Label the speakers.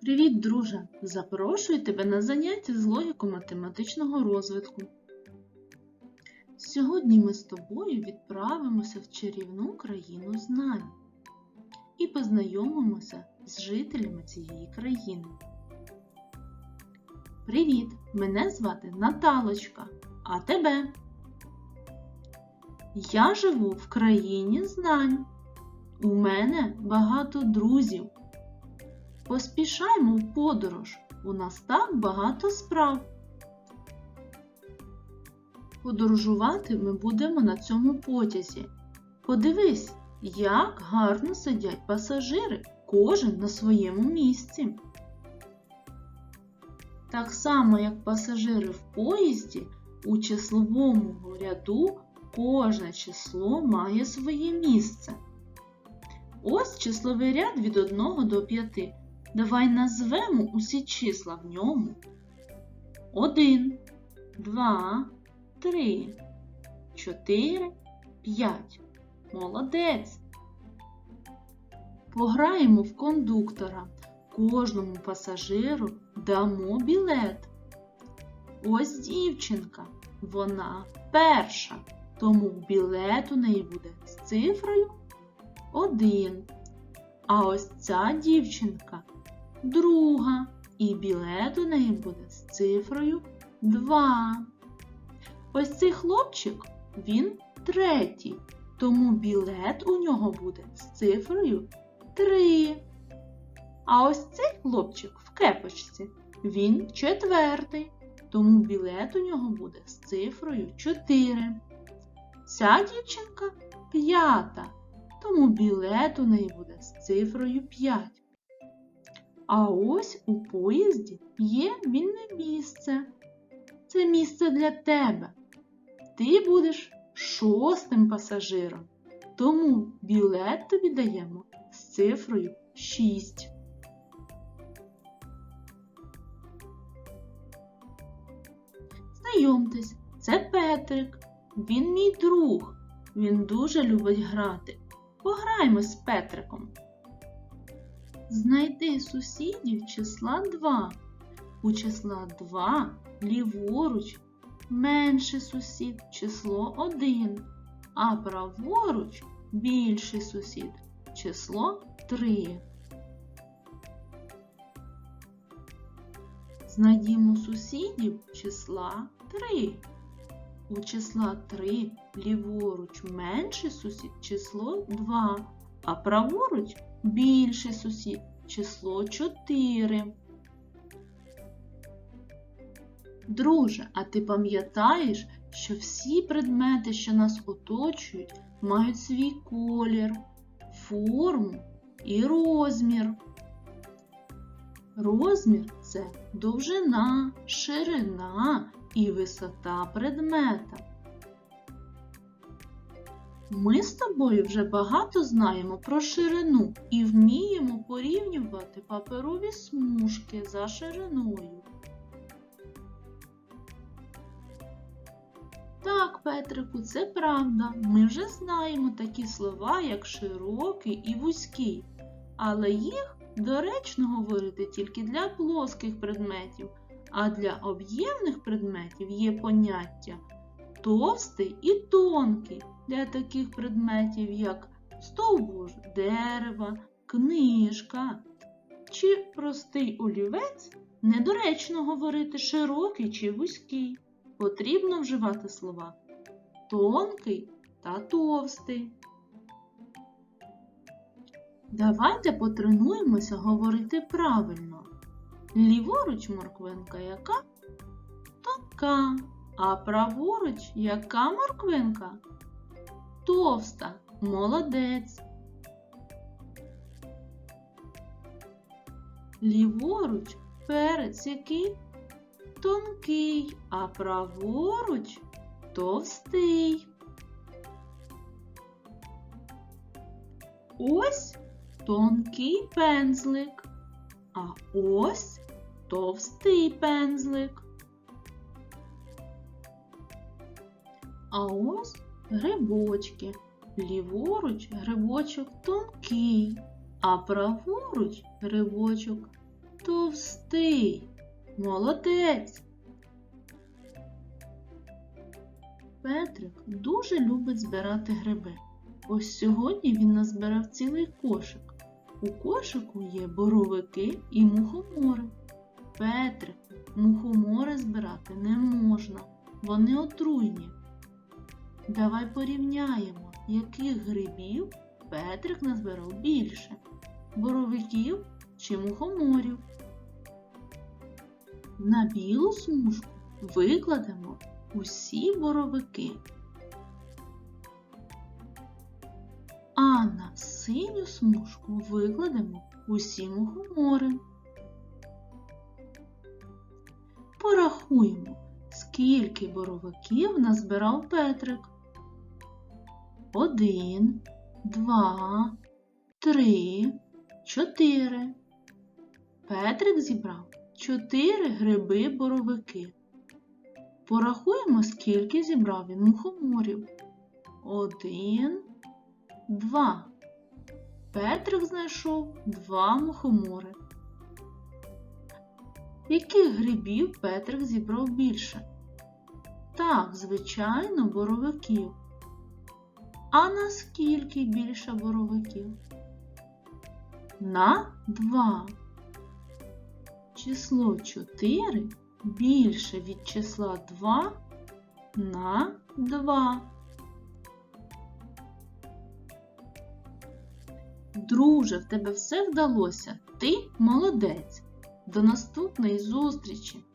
Speaker 1: Привіт, друже! Запрошую тебе на заняття з логіко-математичного розвитку. Сьогодні ми з тобою відправимося в чарівну країну знань і познайомимося з жителями цієї країни. Привіт! Мене звати Наталочка, а тебе? Я живу в країні знань. У мене багато друзів. Поспішаймо в подорож. У нас так багато справ. Подорожувати ми будемо на цьому потязі. Подивись, як гарно сидять пасажири, кожен на своєму місці. Так само, як пасажири в поїзді, у числовому ряду кожне число має своє місце. Ось числовий ряд від 1 до 5. Давай назвемо усі числа в ньому. 1, 2, 3, 4, 5. Молодець. Пограємо в кондуктора. Кожному пасажиру дамо білет. Ось дівчинка. Вона перша. Тому білет у неї буде з цифрою 1. А ось ця дівчинка друга, і білет у неї буде з цифрою 2. Ось цей хлопчик, він третій, тому білет у нього буде з цифрою 3. А ось цей хлопчик в кепочці, він четвертий, тому білет у нього буде з цифрою 4. Ця дівчинка п'ята, тому білет у неї буде з цифрою 5. А ось у поїзді є вільне місце. Це місце для тебе. Ти будеш шостим пасажиром. Тому білет тобі даємо з цифрою 6. Знайомтесь, це Петрик. Він мій друг. Він дуже любить грати. Пограймо з Петриком. Знайди сусідів числа 2. У числа 2 ліворуч менший сусід число 1, а праворуч більший сусід число 3. Знайдімо сусідів числа 3. У числа 3 ліворуч менший сусід число 2, а праворуч більший сусід число 4. Друже, а ти пам'ятаєш, що всі предмети, що нас оточують, мають свій колір, форму і розмір. Розмір це довжина, ширина і висота предмета. Ми з тобою вже багато знаємо про ширину і вміємо порівнювати паперові смужки за шириною. Так, Петрику, це правда. Ми вже знаємо такі слова, як широкий і вузький, але їх доречно говорити тільки для плоских предметів, а для об'ємних предметів є поняття товстий і тонкий для таких предметів, як стовбур дерева, книжка чи простий олівець, недоречно говорити широкий чи вузький. Потрібно вживати слова тонкий та товстий. Давайте потренуємося говорити правильно. Ліворуч морквинка яка? Тонка. А праворуч яка морквинка? Товста. Молодець. Ліворуч перець який? Тонкий, а праворуч товстий. Ось тонкий пензлик, а ось товстий пензлик. А ось грибочки. Ліворуч грибочок тонкий, а праворуч грибочок Товстий. Молодець. Петрик дуже любить збирати гриби. Ось сьогодні він назбирав цілий кошик. У кошику є боровики і мухомори. Петрик, мухомори збирати не можна, вони отруйні. Давай порівняємо, яких грибів Петрик назбирав більше боровиків чи мухоморів. На білу смужку викладемо усі боровики. А на синю смужку викладемо усі мухомори. Порахуємо, скільки боровиків назбирав Петрик. Один, два, три, чотири. Петрик зібрав чотири гриби боровики. Порахуємо, скільки зібрав він мухоморів. Один, два. Петрик знайшов два мухомори. Яких грибів Петрик зібрав більше? Так, звичайно, боровиків. А наскільки більше боровиків? На два. Число 4 більше від числа 2 на 2. Друже, в тебе все вдалося. Ти молодець. До наступної зустрічі!